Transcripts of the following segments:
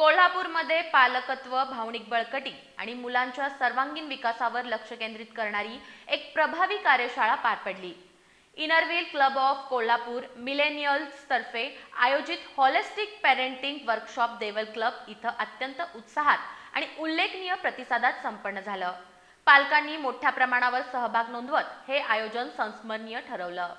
कोल्हापूरमध्ये पालकत्व भावनिक बळकटी आणि मुलांच्या सर्वांगीण विकासावर लक्ष केंद्रित करणारी एक प्रभावी कार्यशाळा पार पडली. Inner wheel club of Kolhapur millennials तर्फे आयोजित holistic parenting workshop Deval club इथं अत्यंत उत्साहात आणि उल्लेखनीय प्रतिसादात संपन्न झालं. पालकांनी मोठ्या प्रमाणावर सहभाग नोंदवत हे आयोजन संस्मरणीय ठरवलं.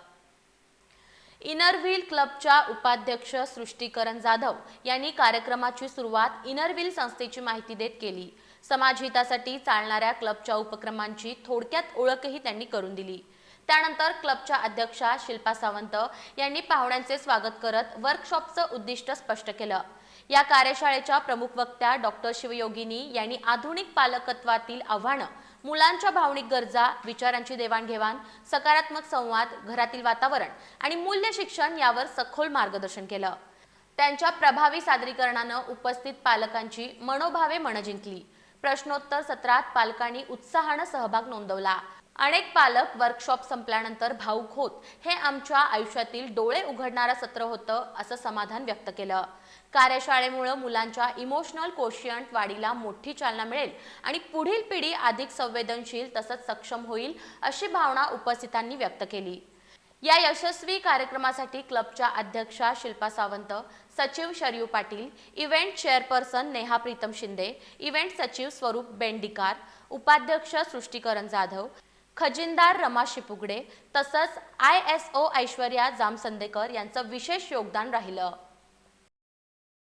इनरव्हील क्लबच्या उपाध्यक्ष सृष्टीकरण जाधव यांनी कार्यक्रमाची सुरुवात इनरव्हील संस्थेची माहिती देत केली. समाजहितासाठी चालणाऱ्या क्लबच्या उपक्रमांची थोडक्यात ओळखही त्यांनी करून दिली. त्यानंतर क्लबच्या अध्यक्षा शिल्पा सावंत यांनी पाहुण्यांचे स्वागत करत वर्कशॉपचं उद्दिष्ट स्पष्ट केलं. या कार्यशाळेच्या प्रमुख वक्त्या डॉक्टर शिवयोगिनी यांनी आधुनिक पालकत्वातील आव्हानं मुलांच्या भावनिक गरजा विचारांची देवाणघेवाण सकारात्मक संवाद घरातील वातावरण आणि मूल्य शिक्षण यावर सखोल मार्गदर्शन केलं. त्यांच्या प्रभावी सादरीकरणानं उपस्थित पालकांची मनोभावे मन जिंकली. प्रश्नोत्तर सत्रात पालकांनी उत्साहानं सहभाग नोंदवला. अनेक पालक वर्कशॉप संपल्यानंतर भाऊक होत हे आमच्या आयुष्यातील डोळे उघडणारं सत्र होतं असं समाधान व्यक्त केलं. कार्यशाळेमुळं मुलांच्या इमोशनल कोशियंट वाढीला मोठी चालना मिळेल आणि पुढील पिढी अधिक संवेदनशील तसंच सक्षम होईल अशी भावना उपस्थितांनी व्यक्त केली. या यशस्वी कार्यक्रमासाठी क्लबच्या अध्यक्षा शिल्पा सावंत सचिव Sharayu Patil event chairperson Neha Pritam Shinde event सचिव स्वरूप बेंडिकार उपाध्यक्ष सृष्टीकरण जाधव खजिनदार रमा शिपुगडे तसंच I S O Aishwarya Jamsandekar यांचं विशेष योगदान राहिलं.